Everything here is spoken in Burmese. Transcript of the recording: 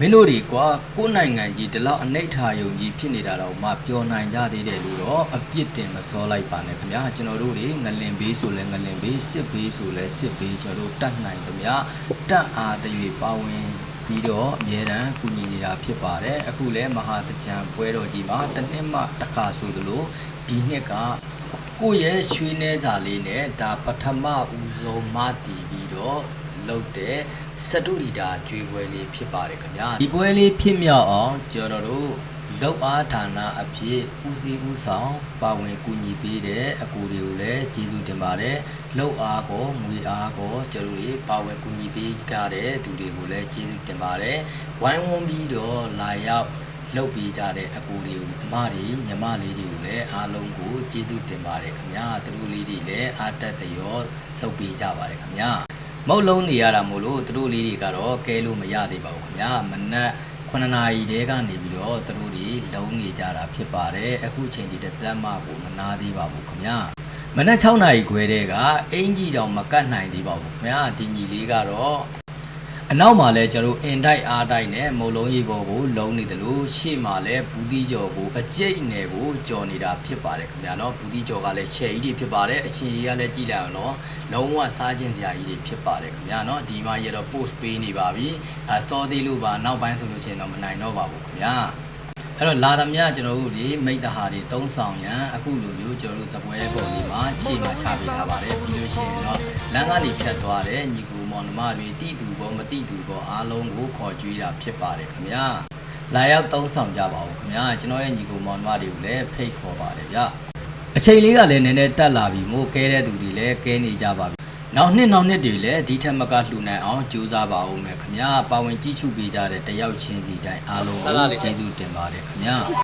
မင်းတို့တွေကွာကိုယ်နိုင်ငံကြီးဒီလောက်အနှိဋ္ဌာယုံကြီးဖြစ်နေတာတော့မှပျော်နိုင်ကြသေးတယ်လို့တော့အပြစ်တင်မစောလိုက်ပါနဲ့ခင်ဗျာကျွန်တော်တို့တွေငလင်ဘေးဆိုလဲငလင်ဘေးစစ်ဘေးဆိုလဲစစ်ဘေးကျွန်တော်တို့တတ်နိုင်သမျှတတ်အားတရွေပါဝင်ပြီးတော့အမြဲတမ်းကူညီနေတာဖြစ်ပါတယ်အခုလဲမဟာတကြံပွဲတော်ကြီးမှာတစ်နှစ်မှတစ်ခါဆိုသလိုဒီနှစ်ကကိုယ့်ရဲ့ရွှေနှဲစာလေးနဲ့ဒါပထမဦးဆုံးမတည်ပြီးတော့ လုပ်တဲ့စတုဒီတာကျွေးပွဲလေးဖြစ်ပါတယ်ခင်ဗျာဒီပွဲလေးဖြစ်မြောက်အောင်ကျွန်တော်တို့လောက်အားဌာနအဖြစ်ဦးစီးဦးဆောင်ပါဝင်ကူညီပေးတဲ့အကူတွေကိုလည်းကျေးဇူးတင်ပါတယ်လောက်အားကောငွေအားကောကျွန်တော်တို့တွေပါဝင်ကူညီပေးကြတဲ့သူတွေကိုလည်းကျေးဇူးတင်ပါတယ်ဝိုင်းဝန်းပြီးတော့လာရောက်လုပ်ပေးကြတဲ့အပူတွေကိုအမတွေညီမလေးတွေကိုလည်းအားလုံးကိုကျေးဇူးတင်ပါတယ်ခင်ဗျာသူတို့လေးတွေလည်းအားတက်သရောလုပ်ပေးကြပါတယ်ခင်ဗျာ မုတ်လုံးနေရတာမို့လို့သူတို့လေးတွေကတော့ကဲလို့မရသေးပါဘူးခင်ဗျာမနက်9နာရီတည်းကနေပြီးတော့သူတို့တွေလုံးနေကြတာဖြစ်ပါတယ်အခုချိန်ဒီတစ်စက်မှကိုမနာသေးပါဘူးခင်ဗျာမနက်6နာရီခွဲတည်းကအင်ကြီးတောင်မကတ်နိုင်သေးပါဘူးခင်ဗျာဒီညီလေးကတော့ အနောက်မှာလည်းကျွန်တော်အင်တိုက်အားတိုက်နဲ့မုံလုံးရေပေါ်ကိုလုံးနေတယ်လို့ရှေ့မှာလည်းဘူးတိကျော်ကိုအကျိတ်နယ်ကိုကြော်နေတာဖြစ်ပါတယ်ခင်ဗျာနော်ဘူးတိကျော်ကလည်းချယ်ကြီးတွေဖြစ်ပါတယ်အချင်းကြီးကလည်းကြည့်လိုက်အောင်နော်လုံးဝစားခြင်းစရာကြီးတွေဖြစ်ပါတယ်ခင်ဗျာနော်ဒီမှာရတော့ post ပေးနေပါပြီအဲစောသေးလို့ပါနောက်ပိုင်းဆိုလို့ချင်းတော့မနိုင်တော့ပါဘူးခင်ဗျာ အဲ့တော့လာသမျှကျွန်တော်တို့ဒီမိတ္တဟာတွေသုံးဆောင်ရန်အခုလိုမျိုးကျွန်တော်တို့စပွဲပုံလေးမှာခြေမှာချပေးထားပါတယ်ပြီးလို့ရှိရင်တော့လမ်းကနေဖြတ်သွားတဲ့ညီကူမောင်နှမတွေတိတူဘောမတိတူဘောအားလုံးကိုခေါ်ကြွေးတာဖြစ်ပါတယ်ခင်ဗျာလာရောက်သုံးဆောင်ကြပါဦးခင်ဗျာကျွန်တော်ရဲ့ညီကူမောင်နှမတွေကိုလည်းဖိတ်ခေါ်ပါတယ်ဗျအချိန်လေးကလည်းနည်းနည်းတက်လာပြီမို့ကဲတဲ့သူတွေလည်းကဲနေကြပါပြီ နောက်နှစ်နောက်နှစ်တွေလည်းဒီထက်မကလှူနိုင်အောင်ကြိုးစားပါဦးမယ်ခင်ဗျာပါဝင်ကြည့်ရှုပေးကြတဲ့တယောက်ချင်းစီတိုင်းအားလုံးကိုကျေးဇူးတင်ပါတယ်ခင်ဗျာ